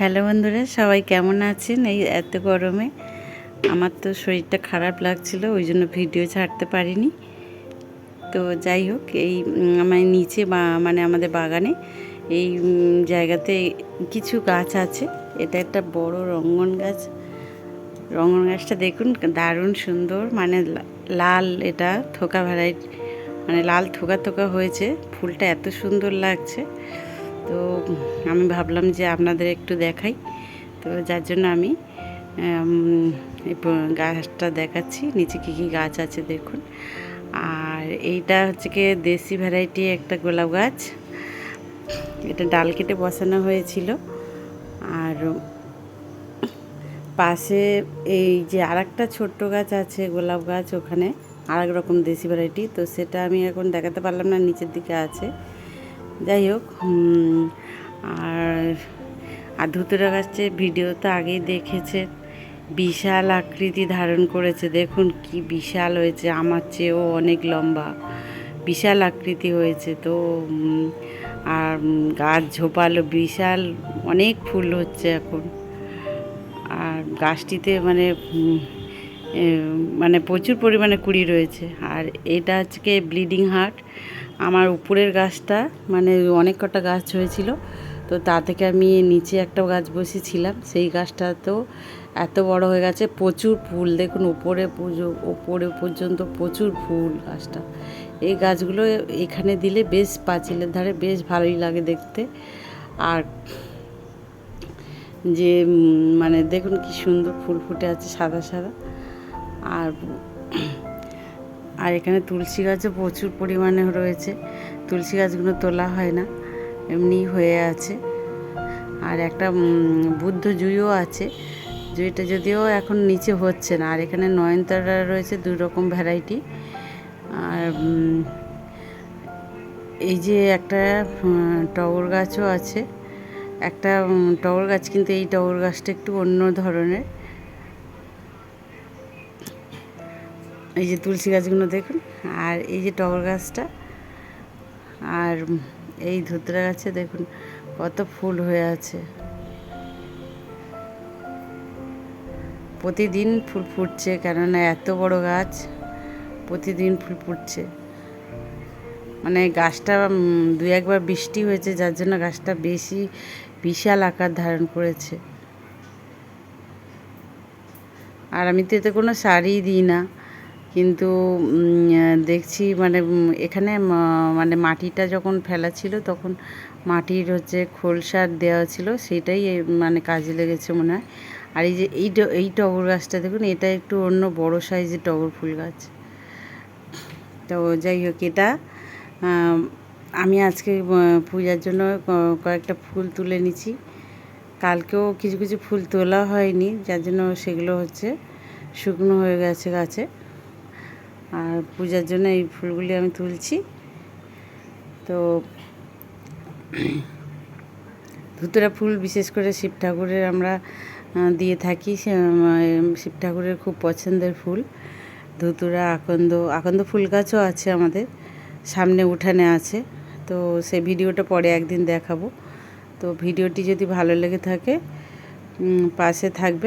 Hello বন্ধুরা, সবাই কেমন আছেন? এই এত গরমে আমার তো শরীরটা খারাপ লাগছিল, ওই জন্য ভিডিও ছাড়তে পারিনি। তো যাই হোক, এই আমার নিচে বা মানে আমাদের বাগানে এই জায়গাতে কিছু গাছ আছে। এটা একটা বড় রঙ্গন গাছ। রঙ্গন গাছটা দেখুন, দারুণ সুন্দর মানে লাল এটা, থোকা ভ্যারাইটি মানে লাল থোকা থোকা হয়েছে। ফুলটা এত সুন্দর লাগছে। আমি ভাবলাম যে আপনাদের একটু দেখাই। তো যার জন্য আমি গাছটা দেখাচ্ছি। নিচে কী কী গাছ আছে দেখুন। আর এইটা হচ্ছে কি দেশি ভ্যারাইটি একটা গোলাপ গাছ। এটা ডাল কেটে বসানো হয়েছিল। আর পাশে এই যে আর একটা ছোট্ট গাছ আছে গোলাপ গাছ ওখানে আর এক রকম দেশি ভ্যারাইটি তো সেটা আমি এখন দেখাতে পারলাম না, নিচের দিকে আছে। যাই হোক আর আর ধুতরা গাছের ভিডিও তো আগেই দেখেছে। বিশাল আকৃতি ধারণ করেছে। দেখুন কি বিশাল হয়েছে। আমার চেয়েও অনেক লম্বা। বিশাল আকৃতি হয়েছে। তো আর গাছ ঝোপালো। বিশাল অনেক ফুল হচ্ছে এখন। আর গাছটিতে মানে মানে প্রচুর পরিমাণে কুড়ি রয়েছে। আর এটা আজকে ব্লিডিং হার্ট। আমার উপরের গাছটা মানে অনেক কটা গাছ হয়েছিল, তো তা থেকে আমি নিচে একটা গাছ বসেছিলাম, সেই গাছটা তো এত বড় হয়ে গেছে, প্রচুর ফুল, দেখুন উপরে পুজো ওপরে পর্যন্ত প্রচুর ফুল গাছটা। এই গাছগুলো এখানে দিলে বেশ পাঁচিলের ধারে বেশ ভালোই লাগে দেখতে। আর যে মানে দেখুন কি সুন্দর ফুল ফুটে আছে সাদা সাদা। আর আর এখানে তুলসী গাছও প্রচুর পরিমাণে রয়েছে। তুলসী গাছগুলো তোলা হয় না, এমনি হয়ে আছে। আর একটা বুদ্ধ জুইও আছে। জুইটা যদিও এখন নিচে হচ্ছে না, আর এখানে নয়নতারা রয়েছে দুই রকম ভ্যারাইটি আর এই যে একটা টগর গাছও আছে। একটা টগর গাছ, কিন্তু এই টগর গাছটা একটু অন্য ধরনের। এই যে তুলসী গাছগুলো দেখুন, আর এই যে টগর গাছটা, আর এই ধুতরা গাছে দেখুন কত ফুল হয়ে আছে। প্রতিদিন ফুল ফুটছে, কেননা এত বড় গাছ, প্রতিদিন ফুল ফুটছে। মানে গাছটা দু একবার বৃষ্টি হয়েছে, যার জন্য গাছটা বেশি বিশাল আকার ধারণ করেছে। আর আমি তো এতে কোনো সারই দিই না। কিন্তু দেখছি মানে এখানে মানে মাটিটা যখন ফেলা ছিল তখন মাটির হচ্ছে খোল সার দেওয়া ছিল, সেটাই মানে কাজে লেগেছে মনে হয়। আর এই যে এই এই টগর গাছটা দেখুন, এটা একটু অন্য বড় সাইজের টগর ফুল গাছ। তো যাই হোক, এটা, আমি আজকে পূজার জন্য কয়েকটা ফুল তুলে নিছি কালকেও কিছু কিছু ফুল তোলা হয়নি, যার জন্য সেগুলো হচ্ছে শুকনো হয়ে গেছে গাছে। আর পূজার জন্য এই ফুলগুলি আমি তুলছি। তো ধুতুরা ফুল বিশেষ করে শিব ঠাকুরের আমরা দিয়ে থাকি। সে- শিব ঠাকুরের খুব পছন্দের ফুল। ধুতুরা, আকন্দ আকন্দ ফুল গাছও আছে আমাদের। সামনে উঠানে আছে। তো সেই ভিডিওটা পরে একদিন দেখাবো। তো ভিডিওটি যদি ভালো লেগে থাকে পাশে থাকবে।